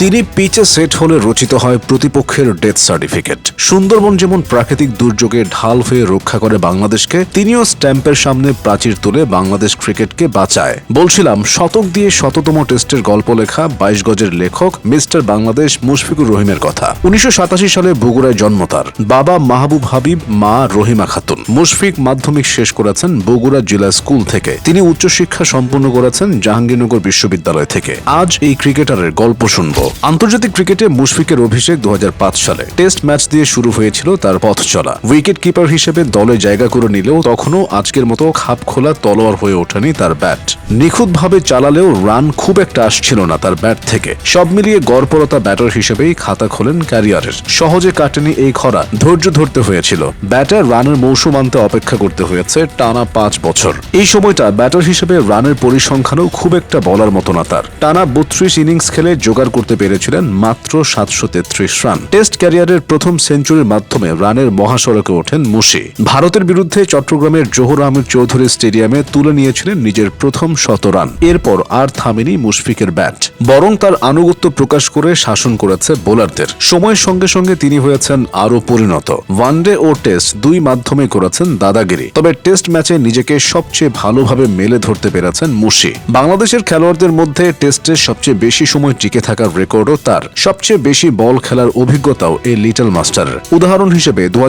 তিনি পিচে সেট হলে রচিত হয় প্রতিপক্ষের ডেথ সার্টিফিকেট। সুন্দরবন যেমন প্রাকৃতিক দুর্যোগে ঢাল হয়ে রক্ষা করে বাংলাদেশকে, তিনিও স্ট্যাম্পের সামনে প্রাচীর তুলে বাংলাদেশ ক্রিকেটকে বাঁচায়। বলছিলাম, শতক দিয়ে শততম টেস্টের গল্প লেখা বাইশ গজের লেখক মিস্টার বাংলাদেশ মুশফিকুর রহিমের কথা। উনিশশো সাতাশি সালে বগুড়ায় জন্ম তার। বাবা মাহবুব হাবিব, মা রহিমা খাতুন। মুশফিক মাধ্যমিক শেষ করেছেন বগুড়া জেলা স্কুল থেকে। তিনি উচ্চশিক্ষা সম্পন্ন করেছেন জাহাঙ্গীরনগর বিশ্ববিদ্যালয় থেকে। আজ এই ক্রিকেটারের গল্প শুনব। আন্তর্জাতিক ক্রিকেটে মুশফিকের অভিষেক দু হাজার পাঁচ সালে। টেস্ট ম্যাচ দিয়ে শুরু হয়েছিল তার পথ চলা। উইকেট কিপার হিসেবে দলে জায়গা করে নিলেও তখনও আজকের মতো খাপ খোলা তলোয়ার হয়ে ওঠেনি তার ব্যাট। নিখুঁতভাবে চালালেও রান খুব একটা আসছিল না তার ব্যাট থেকে। সব মিলিয়ে গড়পরতা ব্যাটার হিসেবেই খাতা খোলেন ক্যারিয়ারের। সহজে কাটেনি এই খরা, ধৈর্য ধরতে হয়েছিল। ব্যাটার রানের মৌসুম আনতে অপেক্ষা করতে হয়েছে টানা পাঁচ বছর। এই সময়টা ব্যাটার হিসেবে রানের পরিসংখ্যানও খুব একটা বলার মতো না তার। টানা বত্রিশ ইনিংস খেলে জোগাড় করতে পেরেছিলেন মাত্র সাতশো তেত্রিশ রান। টেস্ট ক্যারিয়ারের প্রথম সেঞ্চুরির মাধ্যমে রানের মহাসড়কে ওঠেন মুশি। ভারতের বিরুদ্ধে চট্টগ্রামের জোহর আহমেদ চৌধুরী স্টেডিয়ামে তুলে নিয়েছিলেন নিজের প্রথম শত রান। এরপর আর থামেনি মুশফিকের ব্যাট। বরং তার আনুগত্য প্রকাশ করে শাসন করেছে বোলারদের। সময়ের সঙ্গে সঙ্গে তিনি হয়েছেন আরও পরিণত। ওয়ানডে ও টেস্ট দুই মাধ্যমে করেছেন দাদাগিরি। তবে টেস্ট ম্যাচে নিজেকে সবচেয়ে ভালোভাবে মেলে ধরতে পেরেছেন মুশি। বাংলাদেশের খেলোয়াড়দের মধ্যে টেস্টে সবচেয়ে বেশি সময় টিকে থাকার রেকর্ডও তার। সবচেয়ে বেশি বল খেলার অভিজ্ঞতাও এই লিটল মাস্টারের উদাহরণ হিসেবে দু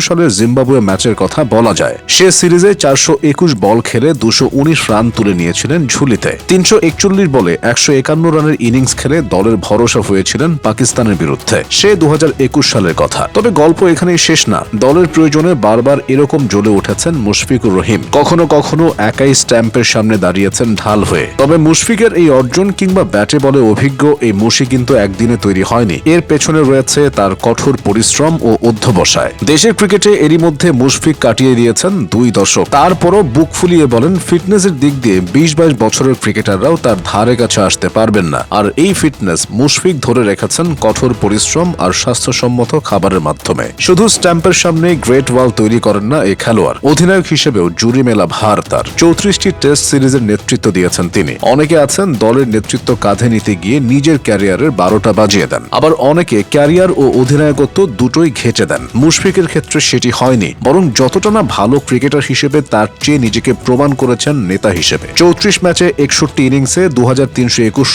সালের জিম্বাবুয়ে ম্যাচের কথা বলা যায়। সে সিরিজে চারশো একুশ বল খেলে দুশো রান তুলে নিয়েছিলেন ঝুলিতে। তিনশো একচল্লিশ বলে একশো একান্ন রানের ইনিংস খেলে দলের ভরসা হয়েছিলেন পাকিস্তানের বিরুদ্ধে। সে দু হাজার একুশ সালের কথা। তবে গল্প এখানেই শেষ না। দলের প্রয়োজনে বারবার এরকম জ্বলে উঠেছেন মুশফিকুর রহিম। কখনো কখনো একাই স্ট্যাম্পের সামনে দাঁড়িয়েছেন ঢাল হয়ে। তবে মুশফিকের এই অর্জন কিংবা ব্যাটে বলে অভিজ্ঞ এই মুশি কিন্তু একদিনে তৈরি হয়নি। এর পেছনে রয়েছে তার কঠোর পরিশ্রম ও অধ্যবসায়। দেশের ক্রিকেটে এরই মধ্যে মুশফিক কাটিয়ে দিয়েছেন দুই দশক। তারপরও বুক ফুলিয়ে বলেন, ফিটনেসের দিক দিয়ে বিশ বাইশ বছরের ক্রিকেটাররাও তার ধারে কাছে আসতে পারবেন না। আর এই ফিটনেস মুশফিক ধরে রেখেছেন কঠোর পরিশ্রম আর স্বাস্থ্যসম্মত খাবারের মাধ্যমে। শুধু স্ট্যাম্পের সামনে গ্রেট ওয়াল তৈরি করেন না এই খেলোয়াড়। অধিনায়ক হিসেবেও জুরি মেলা ভার তার। চৌত্রিশটি টেস্ট সিরিজের নেতৃত্ব দিয়েছেন তিনি। অনেকে আছেন দলের নেতৃত্ব কাঁধে নিতে গিয়ে নিজের ক্যারিয়ারের বারোটা বাজিয়ে দেন। আবার অনেকে ক্যারিয়ার ও অধিনায়কত্ব দুটোই ঘেঁচে দেন। মুশফিকের ক্ষেত্রে সেটি হয়নি, বরং যতটা না ভালো ক্রিকেটার হিসেবে তার চেয়ে নিজেকে প্রমাণ করেছেন নেতা হিসেবে। চৌত্রিশ ম্যাচে একষট্টি ইনিংসে দু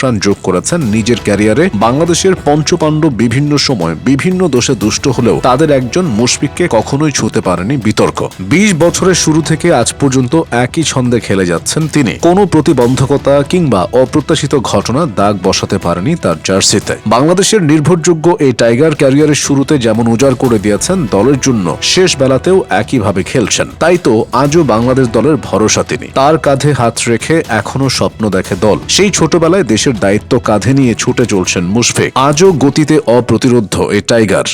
রান যোগ করেছেন নিজের ক্যারিয়ারে। বাংলাদেশের পঞ্চপাণ্ডব বিভিন্ন সময় বিভিন্ন দোষে দুষ্ট হলেও তাদের একজন মুশফিককে কখনোই ছুতে পারেনি বিতর্ক। বিশ বছরের শুরু থেকে আজ পর্যন্ত একই ছন্দে খেলে যাচ্ছেন তিনি। কোনো প্রতিবন্ধকতা কিংবা অপ্রত্যাশিত ঘটনা দাগ বসাতে পারেনি তার জার্সিতে। বাংলাদেশের নির্ভরযোগ্য এই টাইগার ক্যারিয়ারের শুরুতে যেমন উজাড় করে দিয়েছেন দলের জন্য, শেষ বেলাতেও একইভাবে খেলছেন। তাই তো আজও বাংলাদেশ দলের ভরসা তিনি। তার কাঁধে হাত রেখে এখনও স্বপ্ন দেখে দল। সেই ছোটবেলায় দেশের দায়িত্ব কাঁধে নিয়ে ছুটে চলছেন মুশফিক। আজও গতিতে অপ্রতিরোধ এই টাইগার।